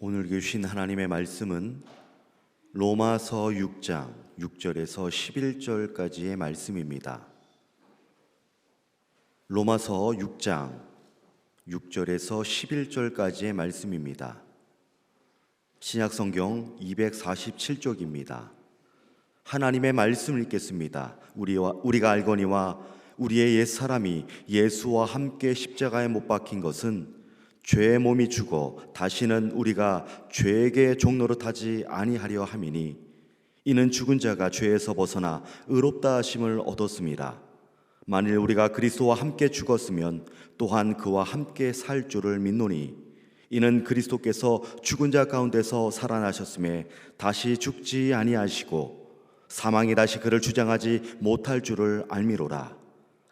오늘 주신 하나님의 말씀은 로마서 6장 6절에서 11절까지의 말씀입니다. 로마서 6장 6절에서 11절까지의 말씀입니다. 신약 성경 247쪽입니다. 하나님의 말씀을 읽겠습니다. 우리와 우리가 알거니와 우리의 옛 사람이 예수와 함께 십자가에 못 박힌 것은 죄의 몸이 죽어 다시는 우리가 죄에게 종로로 타지 아니하려 함이니 이는 죽은 자가 죄에서 벗어나 의롭다 하심을 얻었습니다. 만일 우리가 그리스도와 함께 죽었으면 또한 그와 함께 살 줄을 믿노니 이는 그리스도께서 죽은 자 가운데서 살아나셨음에 다시 죽지 아니하시고 사망이 다시 그를 주장하지 못할 줄을 알미로라.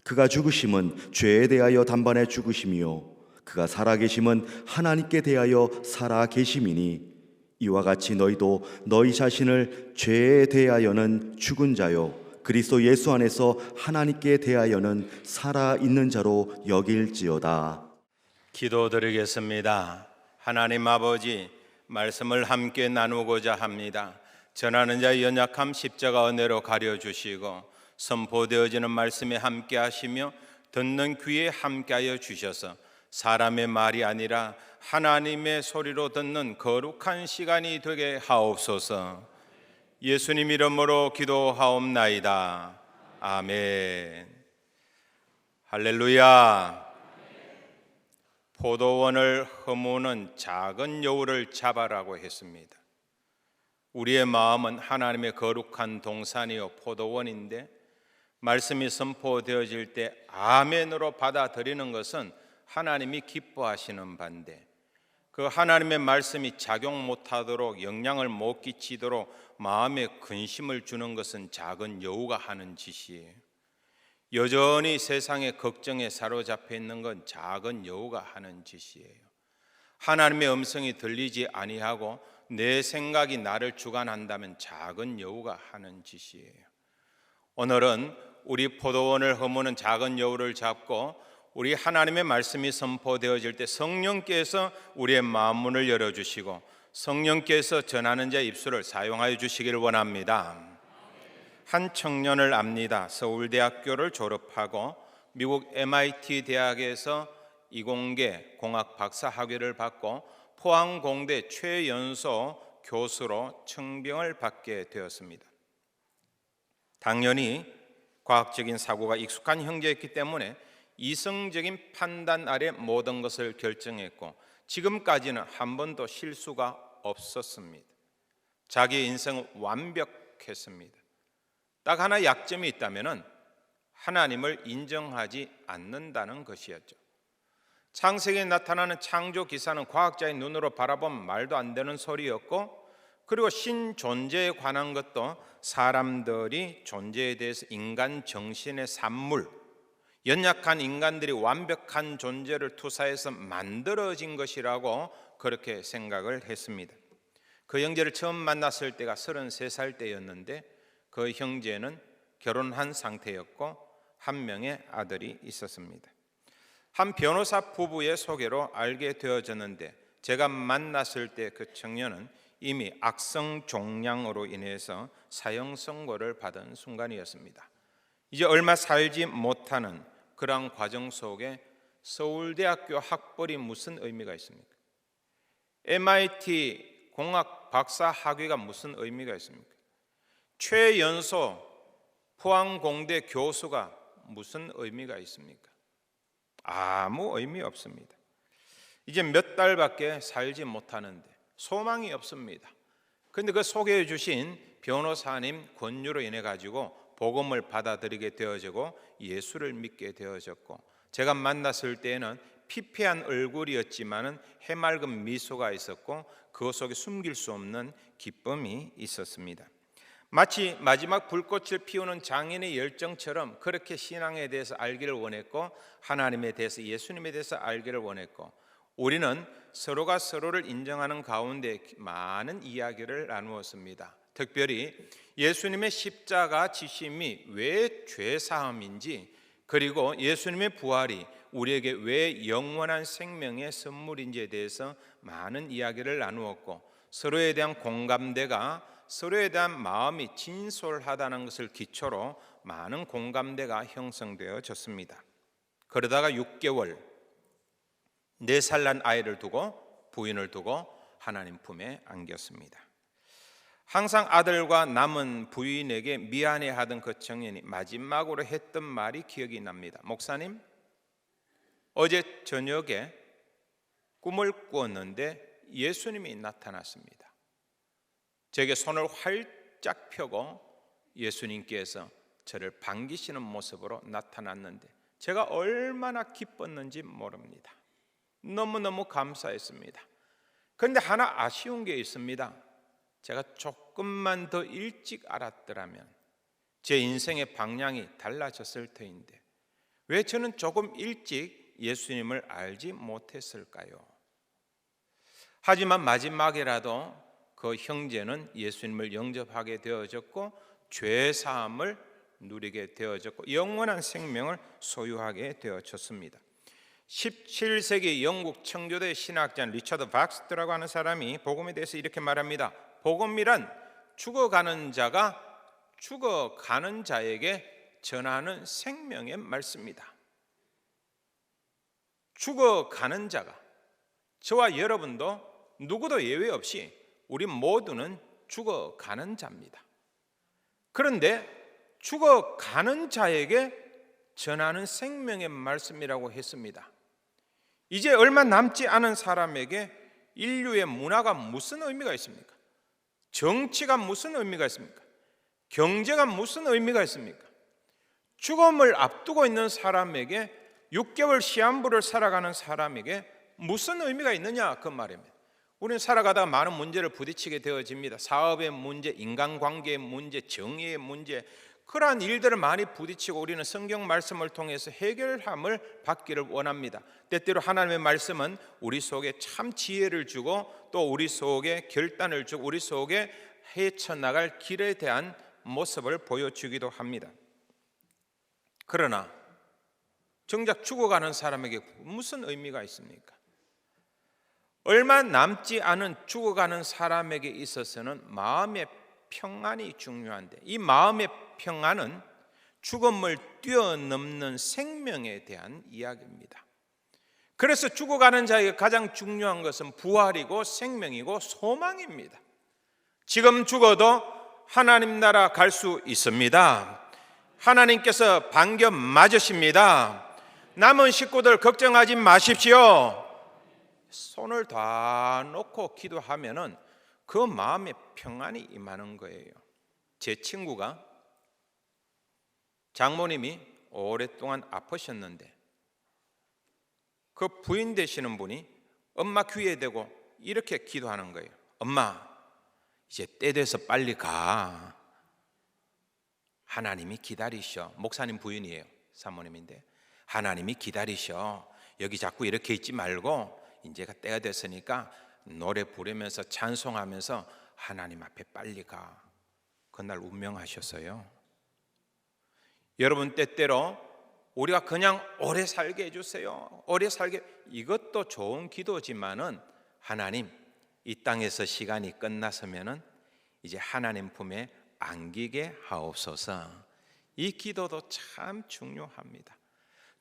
그가 죽으심은 죄에 대하여 단번에 죽으심이요 그가 살아계심은 하나님께 대하여 살아계심이니 이와 같이 너희도 너희 자신을 죄에 대하여는 죽은 자요 그리스도 예수 안에서 하나님께 대하여는 살아 있는 자로 여길지어다. 기도드리겠습니다. 하나님 아버지 말씀을 함께 나누고자 합니다. 전하는 자의 연약함 십자가 은혜로 가려 주시고 선포되어지는 말씀에 함께 하시며 듣는 귀에 함께하여 주셔서 사람의 말이 아니라 하나님의 소리로 듣는 거룩한 시간이 되게 하옵소서. 예수님 이름으로 기도하옵나이다. 아멘. 할렐루야. 포도원을 허무는 작은 여우를 잡아라고 했습니다. 우리의 마음은 하나님의 거룩한 동산이요 포도원인데 말씀이 선포되어질 때 아멘으로 받아들이는 것은 하나님이 기뻐하시는 반대 그 하나님의 말씀이 작용 못하도록 영향을 못 끼치도록 마음에 근심을 주는 것은 작은 여우가 하는 짓이에요. 여전히 세상의 걱정에 사로잡혀 있는 건 작은 여우가 하는 짓이에요. 하나님의 음성이 들리지 아니하고 내 생각이 나를 주관한다면 작은 여우가 하는 짓이에요. 오늘은 우리 포도원을 허무는 작은 여우를 잡고 우리 하나님의 말씀이 선포되어질 때 성령께서 우리의 마음 문을 열어 주시고 성령께서 전하는 자 입술을 사용하여 주시기를 원합니다. 한 청년을 압니다. 서울대학교를 졸업하고 미국 MIT 대학에서 이공계 공학 박사 학위를 받고 포항공대 최연소 교수로 청병을 받게 되었습니다. 당연히 과학적인 사고가 익숙한 형제였기 때문에 이성적인 판단 아래 모든 것을 결정했고 지금까지는 한 번도 실수가 없었습니다. 자기 인생은 완벽했습니다. 딱 하나 약점이 있다면은 하나님을 인정하지 않는다는 것이었죠. 창세기에 나타나는 창조 기사는 과학자의 눈으로 바라보면 말도 안 되는 소리였고 그리고 신 존재에 관한 것도 사람들이 존재에 대해서 인간 정신의 산물 연약한 인간들이 완벽한 존재를 투사해서 만들어진 것이라고 그렇게 생각을 했습니다. 그 형제를 처음 만났을 때가 33살 때였는데 그 형제는 결혼한 상태였고 한 명의 아들이 있었습니다. 한 변호사 부부의 소개로 알게 되어졌는데 제가 만났을 때 그 청년은 이미 악성 종양으로 인해서 사형 선고를 받은 순간이었습니다. 이제 얼마 살지 못하는 그러한 과정 속에 서울대학교 학벌이 무슨 의미가 있습니까? MIT 공학 박사 학위가 무슨 의미가 있습니까? 최연소 포항공대 교수가 무슨 의미가 있습니까? 아무 의미 없습니다. 이제 몇 달밖에 살지 못하는데 소망이 없습니다. 근데 그 소개해 주신 변호사님 권유로 인해 가지고 복음을 받아들이게 되어지고 예수를 믿게 되어졌고 제가 만났을 때에는 피폐한 얼굴이었지만은 해맑은 미소가 있었고 그 속에 숨길 수 없는 기쁨이 있었습니다. 마치 마지막 불꽃을 피우는 장인의 열정처럼 그렇게 신앙에 대해서 알기를 원했고 하나님에 대해서 예수님에 대해서 알기를 원했고 우리는 서로가 서로를 인정하는 가운데 많은 이야기를 나누었습니다. 특별히 예수님의 십자가 지심이 왜 죄사함인지 그리고 예수님의 부활이 우리에게 왜 영원한 생명의 선물인지에 대해서 많은 이야기를 나누었고 서로에 대한 공감대가 서로에 대한 마음이 진솔하다는 것을 기초로 많은 공감대가 형성되어졌습니다. 그러다가 6개월 네 살 난 아이를 두고 부인을 두고 하나님 품에 안겼습니다. 항상 아들과 남은 부인에게 미안해하던 그 청년이 마지막으로 했던 말이 기억이 납니다. 목사님, 어제 저녁에 꿈을 꾸었는데 예수님이 나타났습니다. 제게 손을 활짝 펴고 예수님께서 저를 반기시는 모습으로 나타났는데 제가 얼마나 기뻤는지 모릅니다. 너무너무 감사했습니다. 그런데 하나 아쉬운 게 있습니다. 제가 조금만 더 일찍 알았더라면 제 인생의 방향이 달라졌을 터인데 왜 저는 조금 일찍 예수님을 알지 못했을까요? 하지만 마지막이라도 그 형제는 예수님을 영접하게 되어졌고 죄 사함을 누리게 되어졌고 영원한 생명을 소유하게 되어졌습니다. 17세기 영국 청교도 신학자 리처드 박스트라고 하는 사람이 복음에 대해서 이렇게 말합니다. 복음이란 죽어가는 자가 죽어가는 자에게 전하는 생명의 말씀이다. 죽어가는 자가 저와 여러분도 누구도 예외 없이 우리 모두는 죽어가는 자입니다. 그런데 죽어가는 자에게 전하는 생명의 말씀이라고 했습니다. 이제 얼마 남지 않은 사람에게 인류의 문화가 무슨 의미가 있습니까? 정치가 무슨 의미가 있습니까? 경제가 무슨 의미가 있습니까? 죽음을 앞두고 있는 사람에게 6개월 시한부를 살아가는 사람에게 무슨 의미가 있느냐 그 말입니다. 우리는 살아가다가 많은 문제를 부딪히게 되어집니다. 사업의 문제, 인간관계의 문제, 정의의 문제 그러한 일들을 많이 부딪히고 우리는 성경 말씀을 통해서 해결함을 받기를 원합니다. 때때로 하나님의 말씀은 우리 속에 참 지혜를 주고 또 우리 속에 결단을 주고 우리 속에 헤쳐나갈 길에 대한 모습을 보여주기도 합니다. 그러나 정작 죽어가는 사람에게 무슨 의미가 있습니까? 얼마 남지 않은 죽어가는 사람에게 있어서는 마음의 평안이 중요한데 이 마음의 평안은 죽음을 뛰어넘는 생명에 대한 이야기입니다. 그래서 죽어가는 자에게 가장 중요한 것은 부활이고 생명이고 소망입니다. 지금 죽어도 하나님 나라 갈 수 있습니다. 하나님께서 반겨 맞으십니다. 남은 식구들 걱정하지 마십시오. 손을 다 놓고 기도하면은 그 마음에 평안이 임하는 거예요. 제 친구가 장모님이 오랫동안 아프셨는데 그 부인 되시는 분이 엄마 귀에 대고 이렇게 기도하는 거예요. 엄마, 이제 때 돼서 빨리 가. 하나님이 기다리셔. 목사님 부인이에요. 사모님인데. 하나님이 기다리셔. 여기 자꾸 이렇게 있지 말고 이제가 때가 됐으니까 노래 부르면서 찬송하면서 하나님 앞에 빨리 가. 그날 운명하셨어요. 여러분 때때로 우리가 그냥 오래 살게 해주세요. 오래 살게 이것도 좋은 기도지만은 하나님 이 땅에서 시간이 끝났으면은 이제 하나님 품에 안기게 하옵소서. 이 기도도 참 중요합니다.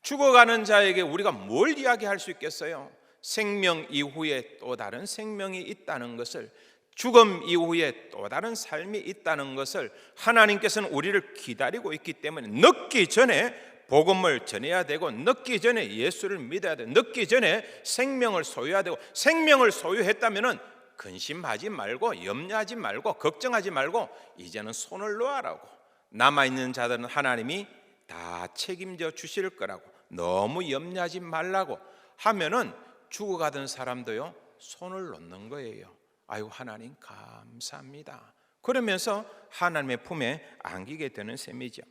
죽어가는 자에게 우리가 뭘 이야기할 수 있겠어요? 생명 이후에 또 다른 생명이 있다는 것을 죽음 이후에 또 다른 삶이 있다는 것을 하나님께서는 우리를 기다리고 있기 때문에 늦기 전에 복음을 전해야 되고 늦기 전에 예수를 믿어야 되고 늦기 전에 생명을 소유해야 되고 생명을 소유했다면은 근심하지 말고 염려하지 말고 걱정하지 말고 이제는 손을 놓아라고. 남아 있는 자들은 하나님이 다 책임져 주실 거라고. 너무 염려하지 말라고 하면은 죽어가던 사람도요 손을 놓는 거예요. 아유 하나님 감사합니다. 그러면서 하나님의 품에 안기게 되는 셈이죠.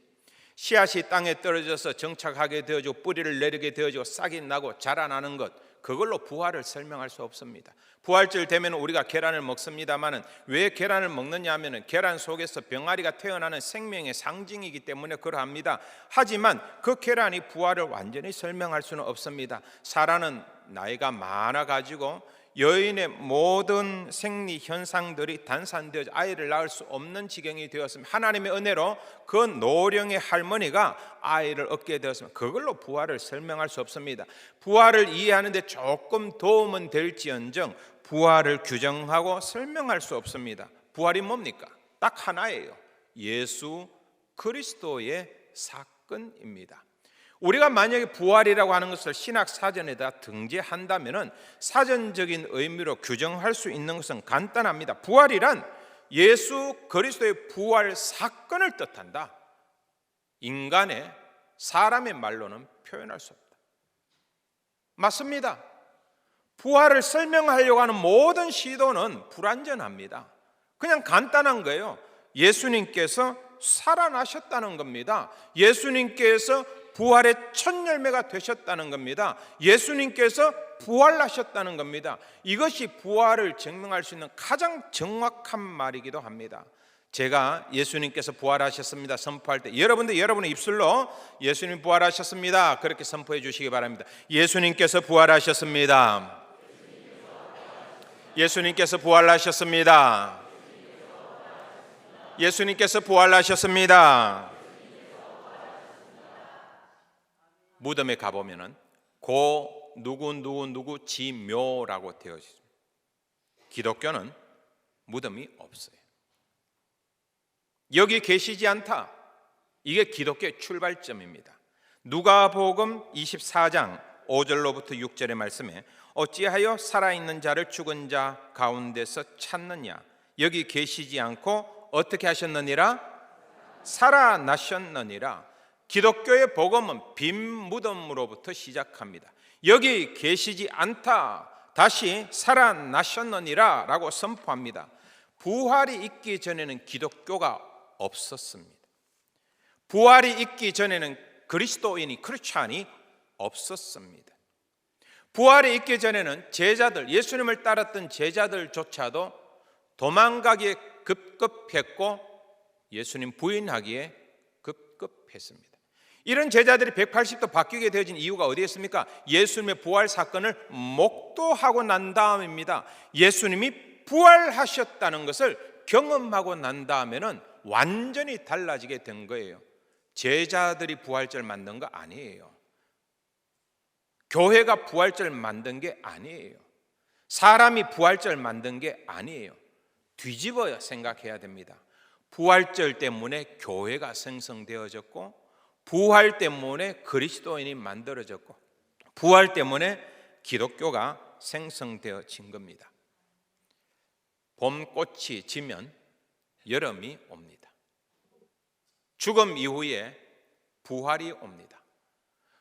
씨앗이 땅에 떨어져서 정착하게 되어지고 뿌리를 내리게 되어지고 싹이 나고 자라나는 것 그걸로 부활을 설명할 수 없습니다. 부활절 되면 우리가 계란을 먹습니다만은 왜 계란을 먹느냐 하면은 계란 속에서 병아리가 태어나는 생명의 상징이기 때문에 그러합니다. 하지만 그 계란이 부활을 완전히 설명할 수는 없습니다. 사라는 나이가 많아 가지고 여인의 모든 생리 현상들이 단산되어 아이를 낳을 수 없는 지경이 되었으면 하나님의 은혜로 그 노령의 할머니가 아이를 얻게 되었으면 그걸로 부활을 설명할 수 없습니다. 부활을 이해하는데 조금 도움은 될지언정 부활을 규정하고 설명할 수 없습니다. 부활이 뭡니까? 딱 하나예요. 예수 그리스도의 사건입니다. 우리가 만약에 부활이라고 하는 것을 신학 사전에다 등재한다면은 사전적인 의미로 규정할 수 있는 것은 간단합니다. 부활이란 예수 그리스도의 부활 사건을 뜻한다. 인간의 사람의 말로는 표현할 수 없다. 맞습니다. 부활을 설명하려고 하는 모든 시도는 불완전합니다. 그냥 간단한 거예요. 예수님께서 살아나셨다는 겁니다. 예수님께서 부활의 첫 열매가 되셨다는 겁니다. 예수님께서 부활하셨다는 겁니다. 이것이 부활을 증명할 수 있는 가장 정확한 말이기도 합니다. 제가 예수님께서 부활하셨습니다 선포할 때 여러분들 여러분의 입술로 예수님 부활하셨습니다 그렇게 선포해 주시기 바랍니다. 예수님께서 부활하셨습니다. 예수님께서 부활하셨습니다. 예수님께서 부활하셨습니다. 무덤에 가보면은 고 누구 누구 누구 지묘라고 되어 있습니다. 기독교는 무덤이 없어요. 여기 계시지 않다. 이게 기독교의 출발점입니다. 누가복음 24장 5절로부터 6절의 말씀에 어찌하여 살아있는 자를 죽은 자 가운데서 찾느냐 여기 계시지 않고 어떻게 하셨느니라 살아나셨느니라 기독교의 복음은 빈 무덤으로부터 시작합니다. 여기 계시지 않다. 다시 살아나셨느니라 라고 선포합니다. 부활이 있기 전에는 기독교가 없었습니다. 부활이 있기 전에는 그리스도인이 크리스찬이 없었습니다. 부활이 있기 전에는 제자들, 예수님을 따랐던 제자들조차도 도망가기에 급급했고 예수님 부인하기에 급급했습니다. 이런 제자들이 180도 바뀌게 되어진 이유가 어디에 있습니까? 예수님의 부활 사건을 목도하고 난 다음입니다. 예수님이 부활하셨다는 것을 경험하고 난 다음에는 완전히 달라지게 된 거예요. 제자들이 부활절 만든 거 아니에요. 교회가 부활절 만든 게 아니에요. 사람이 부활절 만든 게 아니에요. 뒤집어야 생각해야 됩니다. 부활절 때문에 교회가 생성되어졌고 부활 때문에 그리스도인이 만들어졌고 부활 때문에 기독교가 생성되어진 겁니다. 봄꽃이 지면 여름이 옵니다. 죽음 이후에 부활이 옵니다.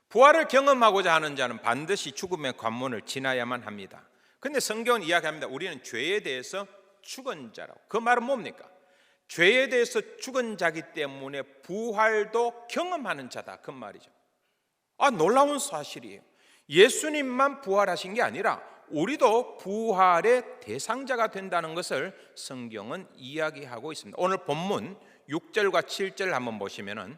부활을 경험하고자 하는 자는 반드시 죽음의 관문을 지나야만 합니다. 근데 성경은 이야기합니다. 우리는 죄에 대해서 죽은 자라고. 그 말은 뭡니까? 죄에 대해서 죽은 자기 때문에 부활도 경험하는 자다. 그 말이죠. 아, 놀라운 사실이에요. 예수님만 부활하신 게 아니라 우리도 부활의 대상자가 된다는 것을 성경은 이야기하고 있습니다. 오늘 본문 6절과 7절 한번 보시면은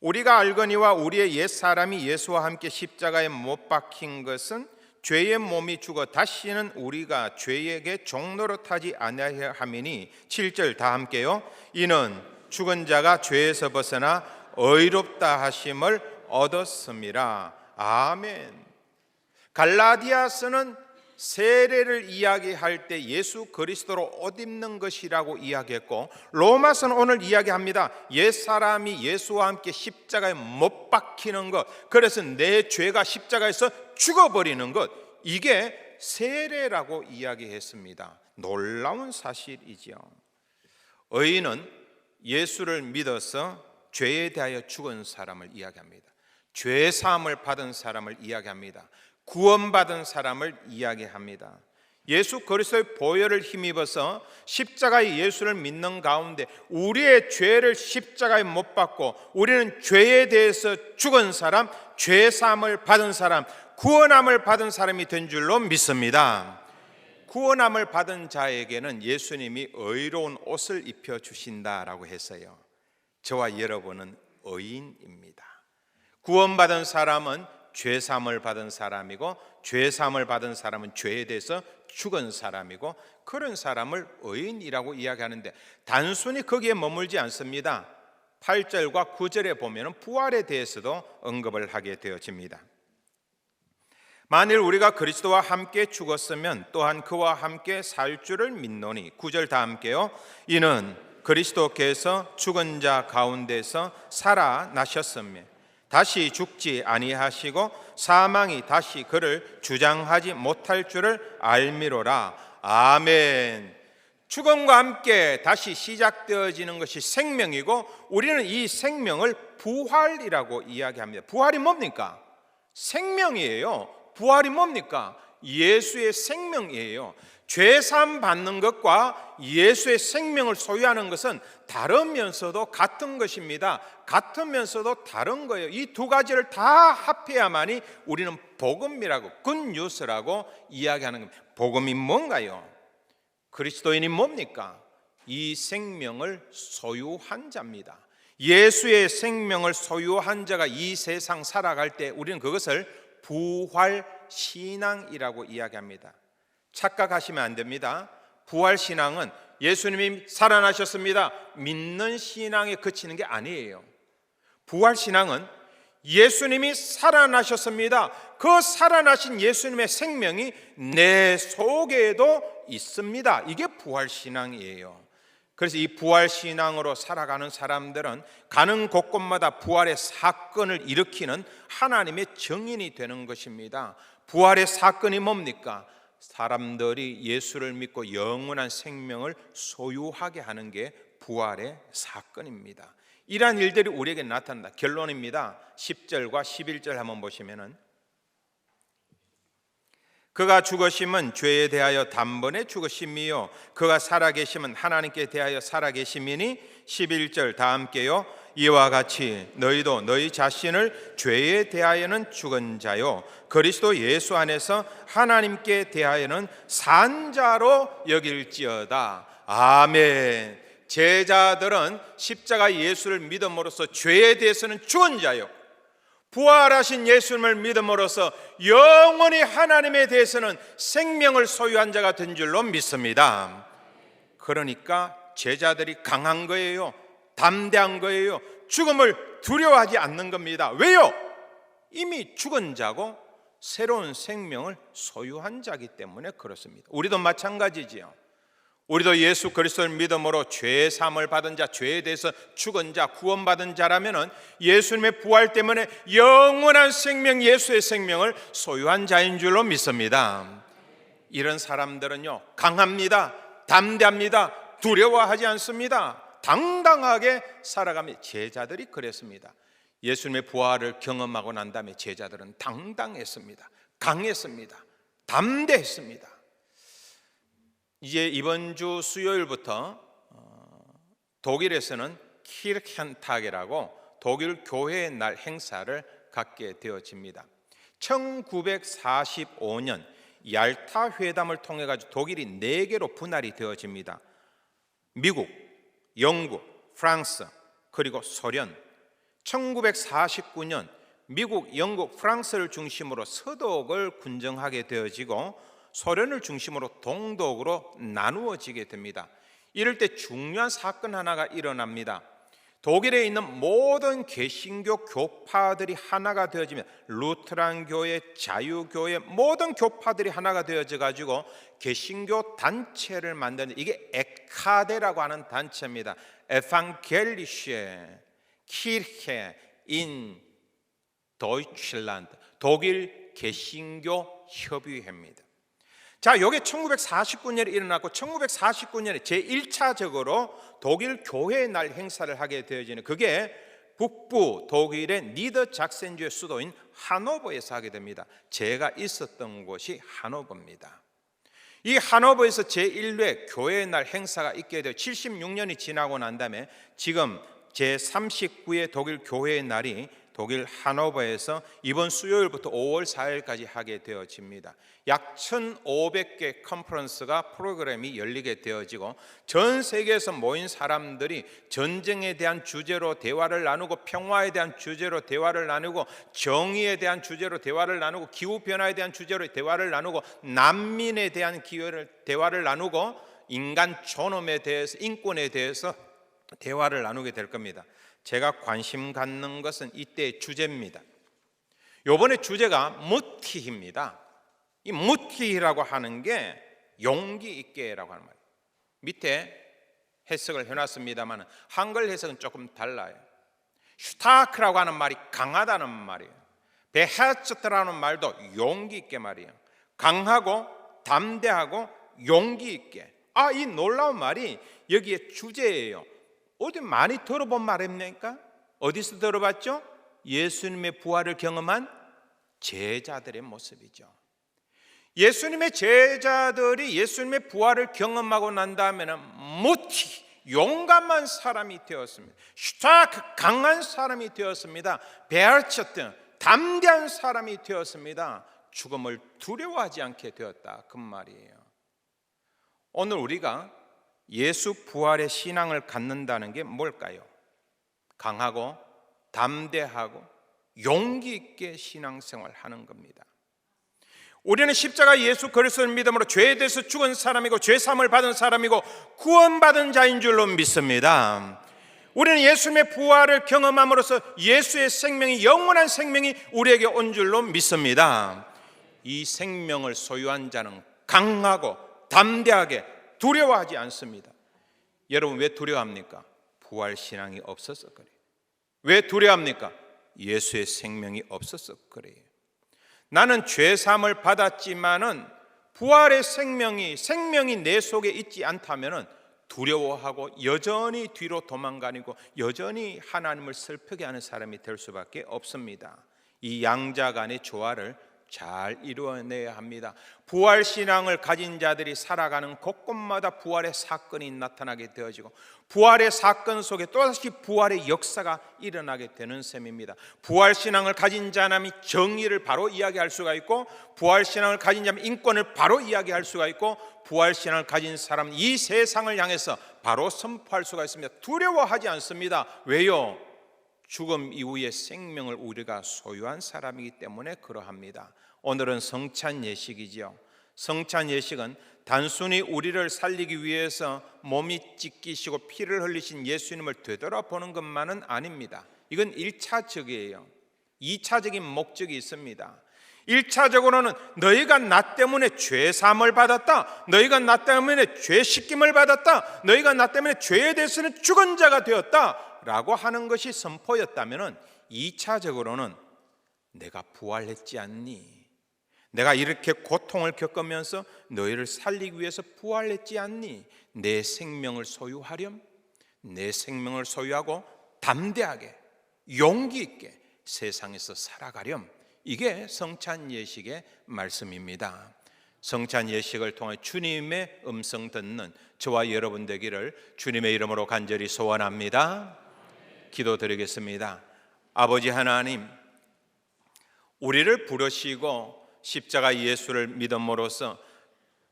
우리가 알거니와 우리의 옛 사람이 예수와 함께 십자가에 못 박힌 것은 죄의 몸이 죽어 다시는 우리가 죄에게 종로로 타지 아니하여 함이니 7절 다 함께요. 이는 죽은 자가 죄에서 벗어나 의롭다 하심을 얻었습니다. 아멘. 갈라디아서는 세례를 이야기할 때 예수 그리스도로 옷 입는 것이라고 이야기했고 로마서는 오늘 이야기합니다. 옛 사람이 예수와 함께 십자가에 못 박히는 것. 그래서 내 죄가 십자가에서 죽어버리는 것. 이게 세례라고 이야기했습니다. 놀라운 사실이지요. 의인은 예수를 믿어서 죄에 대하여 죽은 사람을 이야기합니다. 죄 사함을 받은 사람을 이야기합니다. 구원받은 사람을 이야기합니다. 예수 그리스도의 보혈을 힘입어서 십자가의 예수를 믿는 가운데 우리의 죄를 십자가에 못 박고 우리는 죄에 대해서 죽은 사람, 죄 사함을 받은 사람, 구원함을 받은 사람이 된 줄로 믿습니다. 구원함을 받은 자에게는 예수님이 의로운 옷을 입혀 주신다라고 했어요. 저와 여러분은 의인입니다. 구원받은 사람은 죄 사함을 받은 사람이고 죄 사함을 받은 사람은 죄에 대해서 죽은 사람이고 그런 사람을 의인이라고 이야기하는데 단순히 거기에 머물지 않습니다. 8절과 9절에 보면 부활에 대해서도 언급을 하게 되어집니다. 만일 우리가 그리스도와 함께 죽었으면 또한 그와 함께 살 줄을 믿노니 9절 다 함께요. 이는 그리스도께서 죽은 자 가운데서 살아나셨으며 다시 죽지 아니하시고 사망이 다시 그를 주장하지 못할 줄을 알미로라. 아멘. 죽음과 함께 다시 시작되어지는 것이 생명이고 우리는 이 생명을 부활이라고 이야기합니다. 부활이 뭡니까? 생명이에요. 부활이 뭡니까? 예수의 생명이에요. 죄삼 받는 것과 예수의 생명을 소유하는 것은 다르면서도 같은 것입니다. 같으면서도 다른 거예요. 이 두 가지를 다 합해야만이 우리는 복음이라고 굿뉴스라고 이야기하는 겁니다. 복음이 뭔가요? 그리스도인이 뭡니까? 이 생명을 소유한 자입니다. 예수의 생명을 소유한 자가 이 세상 살아갈 때 우리는 그것을 부활 신앙이라고 이야기합니다. 착각하시면 안 됩니다. 부활 신앙은 예수님이 살아나셨습니다. 믿는 신앙에 그치는 게 아니에요. 부활 신앙은 예수님이 살아나셨습니다. 그 살아나신 예수님의 생명이 내 속에도 있습니다. 이게 부활 신앙이에요. 그래서 이 부활 신앙으로 살아가는 사람들은 가는 곳곳마다 부활의 사건을 일으키는 하나님의 증인이 되는 것입니다. 부활의 사건이 뭡니까? 사람들이 예수를 믿고 영원한 생명을 소유하게 하는 게 부활의 사건입니다. 이러한 일들이 우리에게 나타난다. 결론입니다. 10절과 11절 한번 보시면은 그가 죽으심은 죄에 대하여 단번에 죽으심이요 그가 살아계심은 하나님께 대하여 살아계심이니 11절 다 함께요 이와 같이 너희도 너희 자신을 죄에 대하여는 죽은 자요 그리스도 예수 안에서 하나님께 대하여는 산 자로 여길지어다 아멘 제자들은 십자가 예수를 믿음으로써 죄에 대해서는 죽은 자요 부활하신 예수님을 믿음으로써 영원히 하나님에 대해서는 생명을 소유한 자가 된 줄로 믿습니다. 그러니까 제자들이 강한 거예요. 담대한 거예요. 죽음을 두려워하지 않는 겁니다. 왜요? 이미 죽은 자고 새로운 생명을 소유한 자기 때문에 그렇습니다. 우리도 마찬가지지요. 우리도 예수 그리스도를 믿음으로 죄 사함을 받은 자, 죄에 대해서 죽은 자, 구원받은 자라면은 예수님의 부활 때문에 영원한 생명, 예수의 생명을 소유한 자인 줄로 믿습니다. 이런 사람들은요, 강합니다. 담대합니다. 두려워하지 않습니다. 당당하게 살아가며 제자들이 그랬습니다. 예수님의 부활을 경험하고 난 다음에 제자들은 당당했습니다. 강했습니다. 담대했습니다. 이제 이번 주 수요일부터 어, 독일에서는 키르켄타게라고 독일 교회의 날 행사를 갖게 되어집니다. 1945년 얄타 회담을 통해 가지고 독일이 네 개로 분할이 되어집니다. 미국, 영국, 프랑스 그리고 소련. 1949년 미국, 영국, 프랑스를 중심으로 서독을 군정하게 되어지고 소련을 중심으로 동독으로 나누어지게 됩니다. 이럴 때 중요한 사건 하나가 일어납니다. 독일에 있는 모든 개신교 교파들이 하나가 되어지면 루트란 교회, 자유 교회 모든 교파들이 하나가 되어져 가지고 개신교 단체를 만드는 이게 에카데라고 하는 단체입니다. 에반겔리시에 키르케 인 도이칠란드 독일 개신교 협의회입니다. 자, 이게 1949년에 일어났고 1949년에 제1차적으로 독일 교회의 날 행사를 하게 되어지는 그게 북부 독일의 니더 작센주의 수도인 하노버에서 하게 됩니다. 제가 있었던 곳이 하노버입니다. 이 하노버에서 제1회 교회의 날 행사가 있게 되어 76년이 지나고 난 다음에 지금 제39회 독일 교회의 날이 독일 하노버에서 이번 수요일부터 5월 4일까지 하게 되어집니다. 약 1,500개 컨퍼런스가 프로그램이 열리게 되어지고 전 세계에서 모인 사람들이 전쟁에 대한 주제로 대화를 나누고 평화에 대한 주제로 대화를 나누고 정의에 대한 주제로 대화를 나누고 기후 변화에 대한 주제로 대화를 나누고 난민에 대한 기회를 대화를 나누고 인간 존엄에 대해서 인권에 대해서 대화를 나누게 될 겁니다. 제가 관심 갖는 것은 이때의 주제입니다. 요번에 주제가 무티입니다. 이 무티라고 하는 게 용기 있게라고 하는 말이에요. 밑에 해석을 해놨습니다만 한글 해석은 조금 달라요. 슈타크라고 하는 말이 강하다는 말이에요. 베헤츠트라는 말도 용기 있게 말이에요. 강하고 담대하고 용기 있게. 아, 이 놀라운 말이 여기에 주제예요. 어디 많이 들어본 말입니까? 어디서 들어봤죠? 예수님의 부활을 경험한 제자들의 모습이죠. 예수님의 제자들이 예수님의 부활을 경험하고 난 다음에는 무티 용감한 사람이 되었습니다. 슈타크 강한 사람이 되었습니다. 베알처트 담대한 사람이 되었습니다. 죽음을 두려워하지 않게 되었다 그 말이에요. 오늘 우리가 예수 부활의 신앙을 갖는다는 게 뭘까요? 강하고 담대하고 용기 있게 신앙생활 하는 겁니다. 우리는 십자가 예수 그리스도를 믿음으로 죄에 대해서 죽은 사람이고 죄 사함을 받은 사람이고 구원받은 자인 줄로 믿습니다. 우리는 예수님의 부활을 경험함으로써 예수의 생명이 영원한 생명이 우리에게 온 줄로 믿습니다. 이 생명을 소유한 자는 강하고 담대하게 두려워하지 않습니다. 여러분 왜 두려워합니까? 부활 신앙이 없어서 그래요. 왜 두려워합니까? 예수의 생명이 없어서 그래요. 나는 죄 사함을 받았지만은 부활의 생명이 생명이 내 속에 있지 않다면은 두려워하고 여전히 뒤로 도망가니고 여전히 하나님을 슬프게 하는 사람이 될 수밖에 없습니다. 이 양자 간의 조화를 잘 이루어내야 합니다. 부활 신앙을 가진 자들이 살아가는 곳곳마다 부활의 사건이 나타나게 되어지고 부활의 사건 속에 또다시 부활의 역사가 일어나게 되는 셈입니다. 부활 신앙을 가진 자남이 정의를 바로 이야기할 수가 있고 부활 신앙을 가진 자면 인권을 바로 이야기할 수가 있고 부활 신앙을 가진 사람 이 세상을 향해서 바로 선포할 수가 있습니다. 두려워하지 않습니다. 왜요? 죽음 이후의 생명을 우리가 소유한 사람이기 때문에 그러합니다. 오늘은 성찬 예식이지요. 성찬 예식은 단순히 우리를 살리기 위해서 몸이 찢기시고 피를 흘리신 예수님을 되돌아보는 것만은 아닙니다. 이건 1차적이에요. 2차적인 목적이 있습니다. 1차적으로는 너희가 나 때문에 죄 사함을 받았다. 너희가 나 때문에 죄 씻김을 받았다. 너희가 나 때문에 죄에 대해서는 죽은 자가 되었다. 라고 하는 것이 선포였다면 2차적으로는 내가 부활했지 않니? 내가 이렇게 고통을 겪으면서 너희를 살리기 위해서 부활했지 않니? 내 생명을 소유하렴? 내 생명을 소유하고 담대하게 용기 있게 세상에서 살아가렴. 이게 성찬 예식의 말씀입니다. 성찬 예식을 통해 주님의 음성 듣는 저와 여러분 되기를 주님의 이름으로 간절히 소원합니다. 기도드리겠습니다. 아버지 하나님, 우리를 부르시고 십자가 예수를 믿음으로써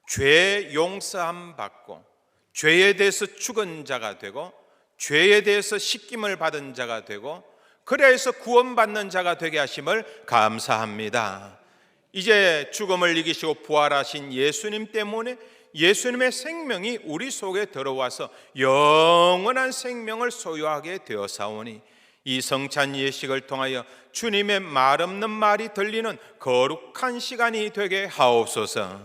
죄 용서함 받고 죄에 대해서 죽은 자가 되고 죄에 대해서 씻김을 받은 자가 되고 그래서 구원받는 자가 되게 하심을 감사합니다. 이제 죽음을 이기시고 부활하신 예수님 때문에 예수님의 생명이 우리 속에 들어와서 영원한 생명을 소유하게 되어사오니 이 성찬 예식을 통하여 주님의 말 없는 말이 들리는 거룩한 시간이 되게 하옵소서.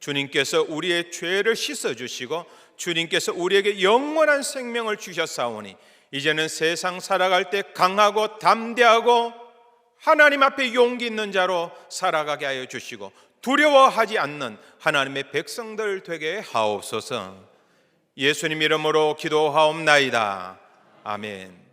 주님께서 우리의 죄를 씻어 주시고 주님께서 우리에게 영원한 생명을 주셨사오니 이제는 세상 살아갈 때 강하고 담대하고 하나님 앞에 용기 있는 자로 살아가게 하여 주시고 두려워하지 않는 하나님의 백성들 되게 하옵소서. 예수님 이름으로 기도하옵나이다. 아멘.